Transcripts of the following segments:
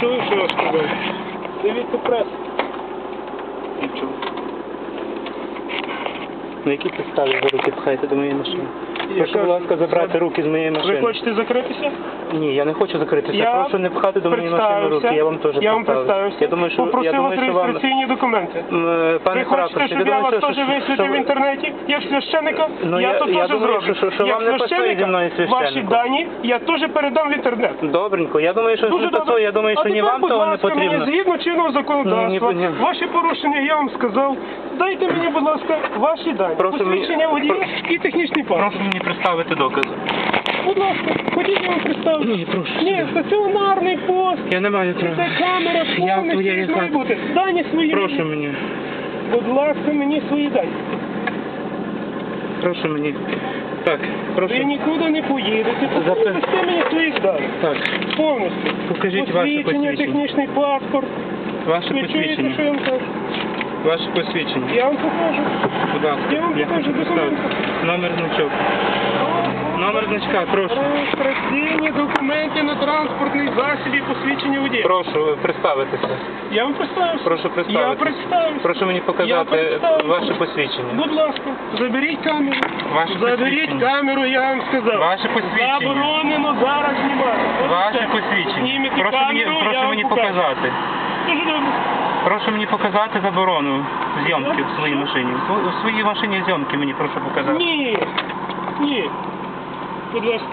чули, що я сказав? Дивіться прес. Нічого. На якій підставі ви руки пхаєте до моєї машини? Прошу, будь ласка, забрати руки з моєї машини. Ви хочете закритися? Ні, я не хочу закритися. Я Прошу не пхати до моєї машини руки. Я вам теж Я вам представився. Я думаю, що, я Попросив думаю, вас що вам... реєстраційні документи. Пане Ви хочете, щоб я вас теж висвітив в інтернеті, як священника? Ну, я я- то я теж зроблю. що- що як вам не пасує зі мною Ваші дані я теж передам в інтернет. Добренько, я думаю, що не пасує, я думаю, що ні вам того не потрібно. Згідно чинного законодавства, ні, ні. ваші порушення я вам сказав. Дайте мені, будь ласка, ваші дані. Прошу мені- Посвідчення водія і технічний паспорт. Прошу мені представити докази. Будь ласка, ходіть я вам представлю. Ні, прошу. Ні, стаціонарний пост. Я не маю Це камера Я повністю як має хати. бути. Дані свої. Прошу мені. мені. Будь ласка, мені свої дані. Прошу мені. Так, прошу. Ви нікуди не поїдете, Запи- повністю мені свої дані. Так, Повністю. Покажіть ваше Посвідчення, посвідчення. технічний паспорт. ваше Ви чуєте, що посвідчення. я вам кажу? Ваше посвідчення. Я вам покажу. Будь ласка. Я вам покажу документи. Номер значок. Номер значка, прошу. Реєстраційні документи на транспортний засіб і посвідчення водія. Прошу представитися. Я вам представився. Прошу Я представитися. представився. Прошу мені Я показати ваше посвідчення. Будь ласка, заберіть камеру. Ваше заберіть посвідчення. камеру, я вам сказав. Ваше посвідчення. Заборонено зараз знімати. Ось Ваше це. посвідчення. Знімете Прошу мені, камеру, я прошу вам мені покажу. показати. Прошу мені показати заборону зйомки в своїй машині. У- У своїй машині зйомки мені прошу показати. Ні. Ні. Будь ласка.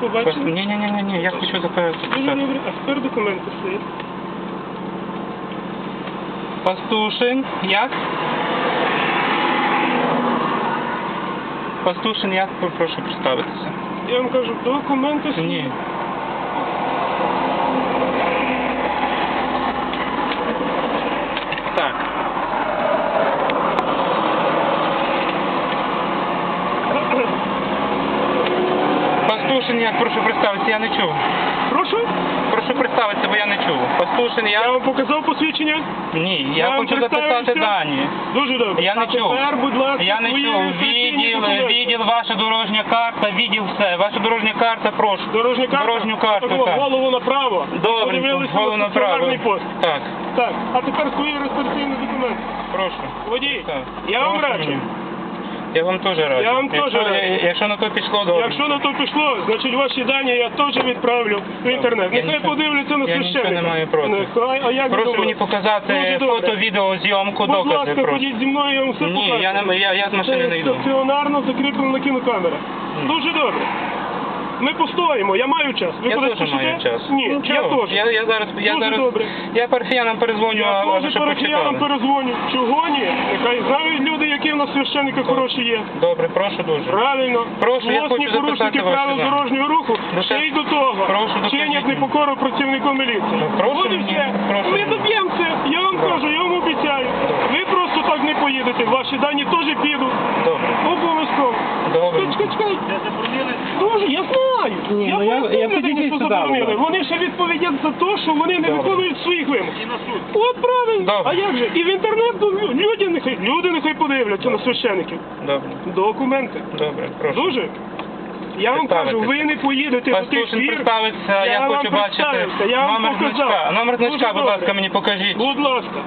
Побачили? Ні, ні, ні, ні, ні, я хочу Дуже запитати. добре. А тепер документи свої. Пастушин, як? Пастушин, як? Прошу представитися. Я вам кажу, документи свої. Ні. Так. Пастушин, як? Прошу представитися, я не чув. Прошу бо я не чув. Пастушин, Я я? вам показав посвідчення. Ні, я вам хочу записати представився. дані. Дуже добре. Я не а чув. тепер, будь ласка, Я не свої чув. реєстраційні Відділ, документи. відділ, ваша дорожня карта, відділ все. Ваша дорожня карта, прошу. Дорожня карта? Дорожню карту, так. Голову направо. Добре, Подивилися голову на направо. пост. Так, Так, а тепер свої реєстраційні документи. прошу. Водій, Так. я вам Прошу раджу. Я вам теж раджу. Я вам якщо, теж раджу. Якщо на то пішло, добре. Якщо на то пішло, значить ваші дані я теж відправлю в інтернет. Я Нехай нічого- подивляться на я нічого священника. не маю проти. Нехай, а як ви Прошу думаєте? мені показати Дуже добре. фото, відео, зйомку, Будь докази. ласка, ходіть зі мною, я вам все Ні, покажу. я, не, я, я з машини не Це йду. стаціонарно закріплена кінокамера. Дуже добре. Ми постоїмо, я маю час. Ви Я кудись теж маю час. Ні, Ну, я чого? теж. Я, я зараз, я Дуже зараз, добре. я парафіянам перезвоню, а, ви Я теж щоб парафіянам перезвоню. Чого ні? Нехай знають люди, які в нас священники хороші є. Добре, прошу дуже. Правильно. Прошу, я Злосні хочу порушники записати ваші правил дані. дорожнього руху Ну, ще й до того. Прошу, докажіть чинять мені. непокору працівникам міліції. Ну, прошу мені, все. прошу Ми мені. доб'ємося, я вам Добре. кажу, я вам обіцяю. Ви просто так не поїдете, ваші дані теж підуть. Добре. Обов'язково. Добре. Чекай, чекай. Дуже, я знаю. Ні, я ну, я- поясню я людині, підійдіть що сюди, заборонили. Вони ще відповідять за те, що вони не Добре. виконують своїх вимог. От правильно. Добре. А як же? І в інтернет ну, люди нехай, люди нехай подивляться на священиків. Добре. Документи. Добре, прошу. Дуже. Я вам кажу, ви не поїдете до тих Пастушин фір. представиться, я, вам хочу бачити представився, я вам номер показав. значка. Номер Дуже значка, будь добре. ласка, мені покажіть. Будь ласка.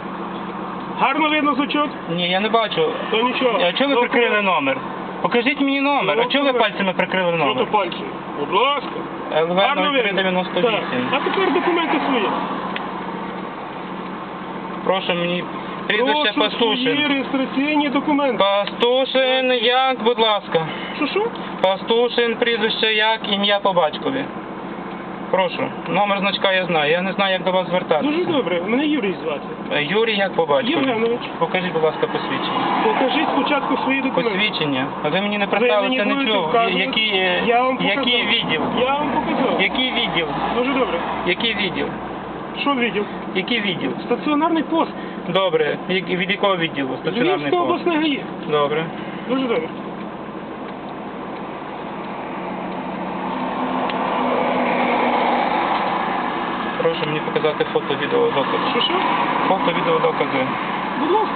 Гарно видно значок? Ні, я не бачу. То нічого. А чого ви Документ. прикрили номер? Покажіть мені номер. А чого ви Документ. пальцями прикрили Що то номер? пальці? Будь ласка. ЛВ Гарно видно. 0398. Так. А тепер документи свої. Прошу мені прізвище Прошу свої Пастушин. реєстраційні документи. Пастушин, як, будь ласка. Що що? Пастушин, прізвище як, ім'я по батькові. Прошу, номер значка я знаю. Я не знаю, як до вас звертатися. Дуже добре. Мене Юрій звати. Е, Юрій, як по батькові? Євгенович. Покажіть, будь ласка, посвідчення. Покажіть спочатку свої документи. Посвідчення. А ви мені не представилися будете нічого. вказувати. Який, е, Я вам показав. який відділ? Я вам показав. Який відділ? Дуже добре. Який відділ? Що відділ? Який відділ? Стаціонарний пост. Добре. Як- Від якого відділу? Стаціонарний Львівська пост. обласна ГАІ. Добре. Дуже добре. Прошу мені показати фото, відео, докази. Що що? Фото, відео, докази. Будь ласка.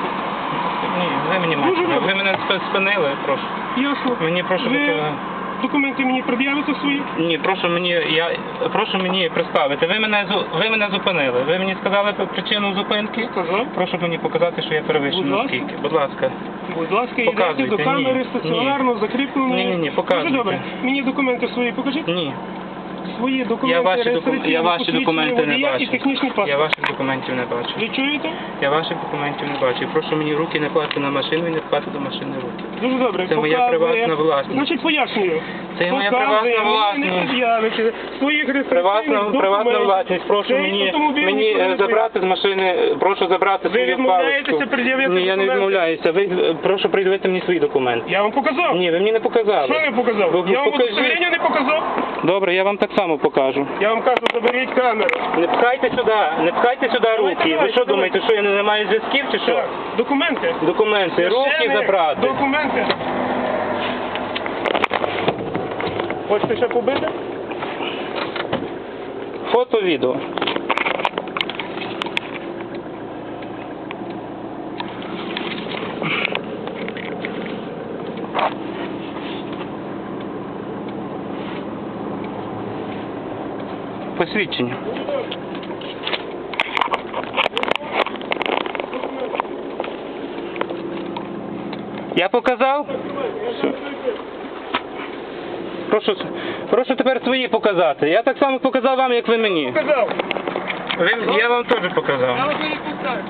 Ні, ви мені Дуже маєте. добре. Ви мене спи- спинили, прошу. Ясно. Мені прошу ви, показати. документи мені пред'явите свої? Ні, прошу мені, я прошу мені представити. Ви мене зу- ви мене зупинили. Ви мені сказали причину зупинки. Сказав. Прошу мені показати, що я Будь ласка. наскільки. Будь ласка. Будь ласка, йдете Показуйте, до камери ні, стаціонарно, закріпленої. Ні-ні-ні, показуйте. Дуже добре. Мені документи свої покажіть. Ні. Свої документи, Я ваші, реєстраційні я ваші документи не бачу. Я ваших документів не бачу. Ви чуєте? Я ваших документів не бачу. Прошу мені руки не класти на машину і не пхати до машини руки. Дуже добре. Це моя Показує. приватна власність. Значить, пояснюю. Це моя приватна власність. Своїх Приватна, приватна власність. Прошу мені, мені е, забрати з машини, прошу забрати Ви свою відмовляєтеся паличку. пред'явити Ні, я не документи? відмовляюся. Ви е, прошу придивити мені свої документи. Я вам показав. Ні, ви мені не показали. Що не показав? Ви я вам покажіть. удостоверення не показав. Добре, я вам так само покажу. Я вам кажу, заберіть камеру. Не пхайте сюди, не пхайте сюди Давайте, руки. Ви що думаєте, що я не маю зв'язків чи що? Так, документи. Документи, руки забрати. Документи. Хочете ще побити? Фото, відео. Посвідчення. Я показав? Все. Прошу, прошу тепер свої показати. Я так само показав вам, як ви мені. Показав. Ви- я вам теж показав. Я вам не відпускаю.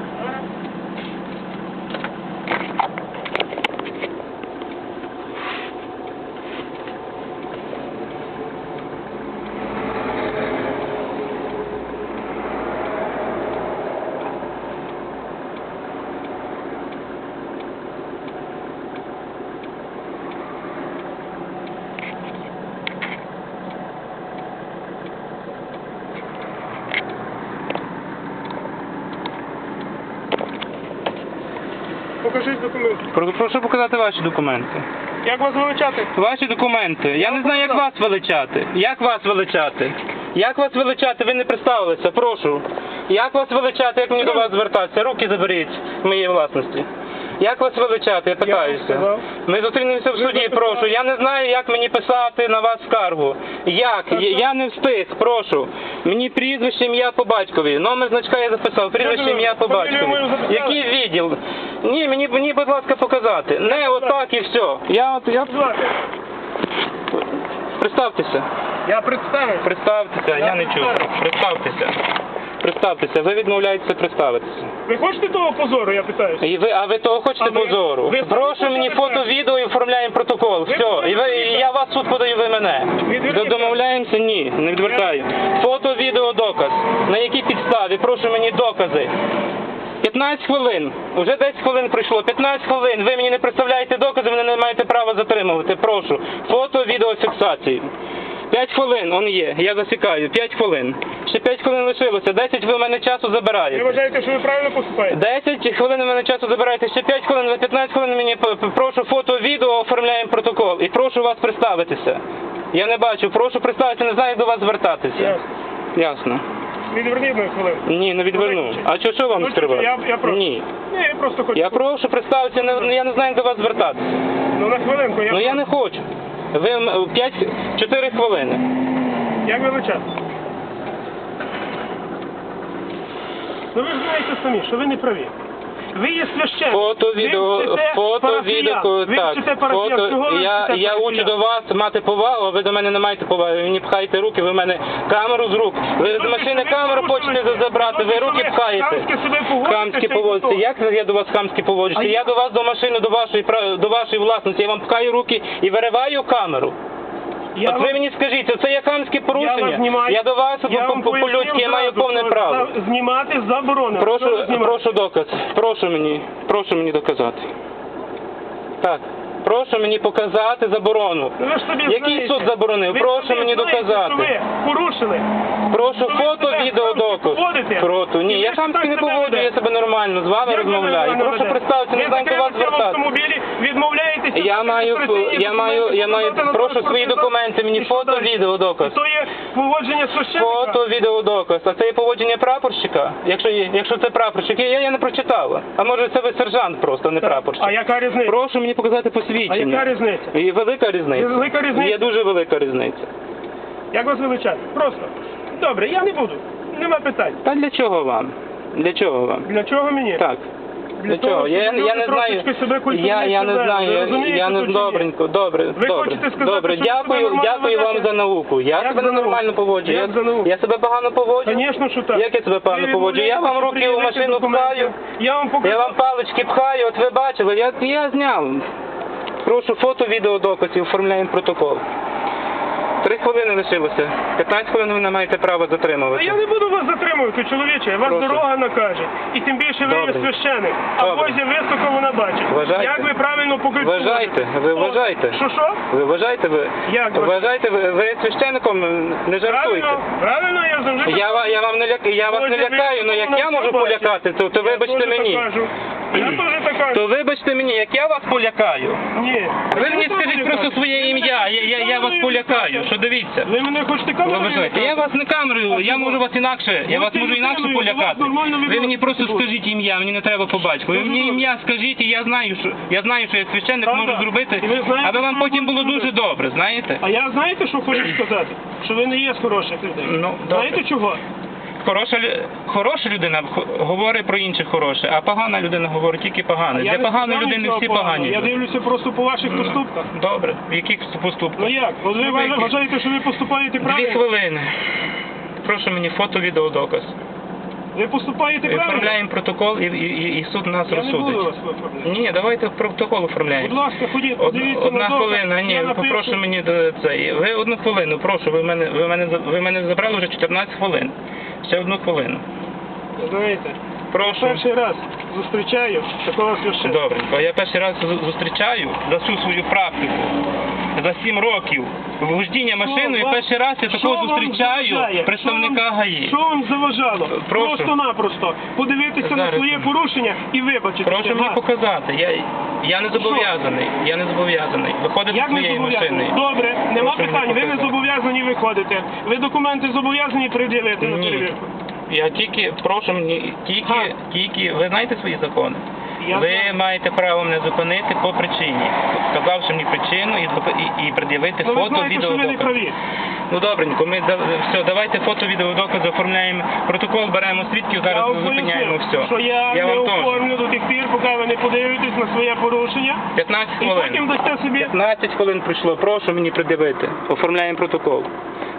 Покажіть документи. Про- Прошу показати ваші документи. Як вас величати? Ваші документи. Я не знаю, як вас величати. Як вас величати? Як вас величати? Ви не представилися, прошу. Як вас величати, як мені до вас звертатися? Руки заберіть моєї власності. Як вас величати? Я питаюся. Ми зустрінемося в суді, прошу. Я не знаю, як мені писати на вас скаргу. Як? Я- не встиг, прошу. Мені прізвище, ім'я по батькові. Номер значка я записав. Прізвище, ім'я по батькові. Який відділ? Ні, мені, мені, будь ласка, показати. Не, отак і все. Я от я представтеся. Я представив. Представтеся, я не чую. Представтеся. Представтеся, ви відмовляєтеся представитися. Ви хочете того позору, я питаюся? І ви, а ви того хочете А ви- позору? ви Прошу мені фото, відео і оформляємо протокол. Ви Все. І ви, і я вас в суд подаю, ви мене. Домовляємося? Ні, не відвертаю. Фото, відео, доказ. На якій підставі? Прошу мені докази. 15 хвилин. Уже 10 хвилин пройшло. 15 хвилин. Ви мені не представляєте докази, ви не маєте права затримувати. Прошу. Фото, відео, фіксацію. 5 хвилин, он є. Я засікаю. 5 хвилин. Ще 5 хвилин лишилося. 10 ви в мене часу Ви забираєте. вважаєте, що ви правильно поступаєте? 10 хвилин у мене часу забираєте, ще 5 хвилин, за 15 хвилин мені п- п- прошу фото, відео, оформляємо протокол. І прошу вас представитися. Я не бачу, прошу представитися, не знаю, як до вас звертатися. Ясно. Ясно. Відверніть мою хвилину. Ні, не відверну. А що, що вам Ну, скривати? я- я прошу. Ні. Ні, я просто хочу. Я прошу представитися, не, я не знаю, як до вас звертатися. Ну на хвилинку, я... Ну я не хочу. Ви 5, 4 хвилини. Як величати? Ну ви ж знаєте самі, що ви не праві. Ви є священник. Фото, відео, фото, відео, Ви так. вчите парафіян. Фото, ви я, вчите я парафіян? учу до вас мати повагу, а ви до мене не маєте поваги. Ви мені пхаєте руки, ви в мене камеру з рук. Ви з машини камеру хочете забрати, ви руки пхаєте. хамськи себе поводите, Хамськи ще й поводите. потім. Як я до вас хамськи поводжуся? А Я я- до вас до машини, до вашої пра- до вашої власності. Я вам пхаю руки і вириваю камеру. Я От ви мені скажіть, це є хамське я порушення? знімаю. Я до вас Я по- по- по-людськи я маю повне право. Знімати заборонено. Прошу, прошу доказ. Прошу мені, прошу мені доказати. Так. Прошу мені показати заборону. Ну, ви ж собі Який знаєте. суд заборонив? Ви Прошу собі мені знаєте, доказати. що ви порушили. Прошу фото, відео, доказ. поводите. Ні, І я хамськи не себе поводжу, я нормально з вами розмовляю. Прошу представитися, не знаю, до вас звертатися. автомобілі, відмовляєтеся. Я маю, я маю, я маю, прошу свої документи, мені фото, відео, доказ. То є поводження священника. Фото, відео, доказ. А це є поводження прапорщика? Якщо, є- якщо це прапорщик, я, я не прочитав. А може це ви сержант просто, а не прапорщик. А яка різниця? Прошу мені показати посвідчення. посвідчення. А яка різниця? І велика різниця. Велика різниця? Є дуже велика різниця. Як вас величати? Просто. Добре, я не буду. Нема питань. Та для чого вам? Для чого вам? Для чого мені? Так. Для того, чого? Я, щоб я не люди знаю. трошечки себе Я, я не знаю. Я, розумієте, я не тут чи ні? добренько. Добре, Ви добре. хочете сказати, добре. що ви себе Дякую, нормально дякую вам ведете? за науку. Я Як себе за науку? нормально поводжу. Як Я, за науку? я себе погано поводжу. Звісно, що так. Як я себе погано Ви поводжу? Я вам руки у пред'явите машину документи. пхаю. Я вам покажу. Я вам палички пхаю, от ви бачили, я, я зняв. Прошу фото, відео, доказів, оформляємо протокол. Три хвилини лишилося. 15 хвилин ви не маєте права А затримувати. я не буду вас затримувати, чоловіче, вас Прошу. дорога накаже. І тим більше ви є Добре. священик. А Добре. Бозі високо вона бачить. Вважайте. Як ви правильно покажете? Вважайте, ви вважайте. Що що? Ви вважаєте, ви Як ви? вважаєте, ви, ви священником не жартуйте. Правильно, правильно, я завжди Я, ва- я вам не ляк, я вас не лякаю, але як я вона можу все бачить. полякати, то, то Я вибачте теж мені. кажу. Я теж так кажу. То вибачте мені, як я вас полякаю. Ні. Ви мені скажіть просто своє ім'я, я, я, я вас полякаю, що дивіться. Ви мене хочете камерою? я вас не камерою, я можу вас інакше, я Ну, вас можу інакше вас полякати. Ви мені просто скажіть ім'я, мені не треба по батьку. Ви мені ім'я скажіть, і я знаю, що я знаю, що я священник можу зробити, аби вам потім було дуже добре, знаєте? А я знаєте, що хочу сказати? Що ви не є з хороших людей. Ну, знаєте чого? Хороша, хороша людина говорить про інших хороше, а погана людина говорить тільки погане. Для поганої людини всі погані. Я дивлюся просто по ваших поступках. Добре, в яких поступках? Ну як? Ви Ну, вважа- вважаєте, що ви поступаєте Дві хвилини. Прошу мені фото, відео, доказ. Ви поступаєте правильно? Оформляємо протокол і, і, і, суд нас Я не буду розсудить. вас. Ні, давайте протокол оформляємо. Будь ласка, ходіть, подивіться одна на доказ. хвилина, ні, напишу. попрошу мені до це. Ви одну хвилину, прошу, ви мене, ви мене, ви мене забрали вже 14 хвилин. Ще одну хвилину. Знаєте, Прошу. перший раз зустрічаю такого священника. Добренько. Я перший раз зу- зустрічаю за всю свою практику. За 7 років вождіння машиною вам- перший раз я що такого вам зустрічаю представника вам- ГАІ. Що вам заважало? Прошу. Просто-напросто подивитися на Зараз. своє порушення і вибачитися. Прошу мені Га. показати. Я, я не зобов'язаний. Я не зобов'язаний. Виходити Як не своєю зобов'язаний? машиною. Добре, нема Прошу питань. Ви не зобов'язані виходити. Ви документи зобов'язані пред'явити на Ні. перевірку. Я тільки прошу мені, тільки, Га. тільки, ви знаєте свої закони? Я ви знаю. маєте право мене зупинити по причині, сказавши мені причину і, зуп- і, і пред'явити Ну, ви фото, знаєте, відео, що ви не праві. Ну добренько, ми да- все, давайте фото, відео, докази, оформляємо протокол, беремо свідків, зараз вам зупиняємо все. що я, я не вам теж. оформлю до тих пір, поки ви не подивитесь на своє порушення. 15 І хвилин. потім дасте собі. 15 хвилин пройшло, прошу мені придивити. Оформляємо протокол.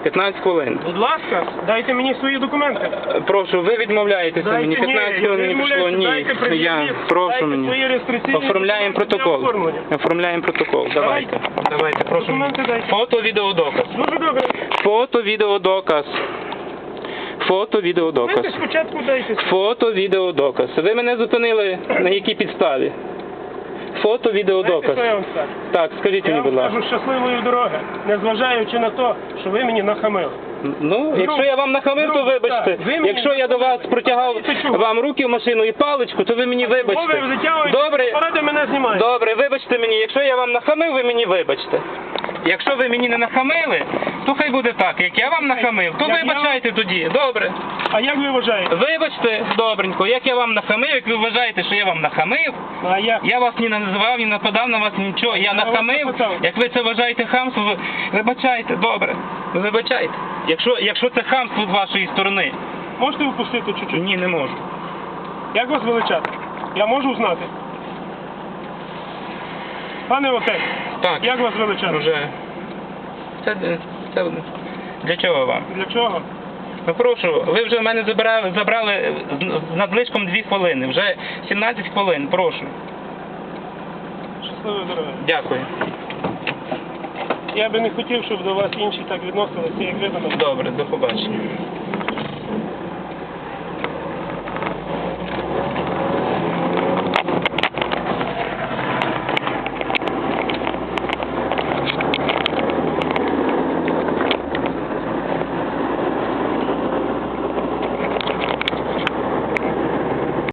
15 хвилин. Будь ласка, дайте мені свої документи. Е, Прошу, ви відмовляєтеся Дайте, мені. 15 я хвилин не пройшло. Ні, Дайте я прошу Дайте мені. Оформляємо протокол. Оформляємо протокол. Давайте. Давайте, прошу. Документи дайте. Фото, відео, доказ. Дуже добре. Фото, відео, доказ. Фото, відео, Документи доказ. спочатку дайте. Фото, відео, доказ. Ви мене зупинили на якій підставі? Фото, відео, Знаєте, що я вам скажу? Так, скажіть Я мені, вам будь ласка. скажу щасливої дороги, незважаючи на те, що ви мені нахамили. Ну, якщо я вам нахамив, то друг, вибачте. так, ви мені Якщо я до вас протягав Знаєте чого? вам руки в машину і паличку, то ви мені вибачте. затягуєте, Добре, поради мене знімаєте. добре, вибачте мені. Якщо я вам нахамив, ви мені вибачте. Якщо ви мені не нахамили, то хай буде так. Як я вам нахамив, то вибачайте тоді. Добре. А як ви вважаєте? Вибачте, добренько. Як я вам нахамив, як ви вважаєте, що я вам нахамив, А як? я вас ні не називав, ні нападав на вас нічого. Я Я вас нахамив. Як ви це вважаєте хамство, ви вибачайте, добре. Ви вибачайте. Якщо, якщо це хамство з вашої сторони, Можете випустити чуть-чуть? ні, не можу. Як вас величати? Я можу знати? Пане отець, Так. як вас величати? Вже. Це, це для чого вам? Для чого? Ну прошу, ви вже в мене забрали, забрали з- з надлишком 2 хвилини. Вже 17 хвилин, прошу. Щасливої дороги. Дякую. Я би не хотів, щоб до вас інші так відносилися, як ви до мене. Добре, до побачення.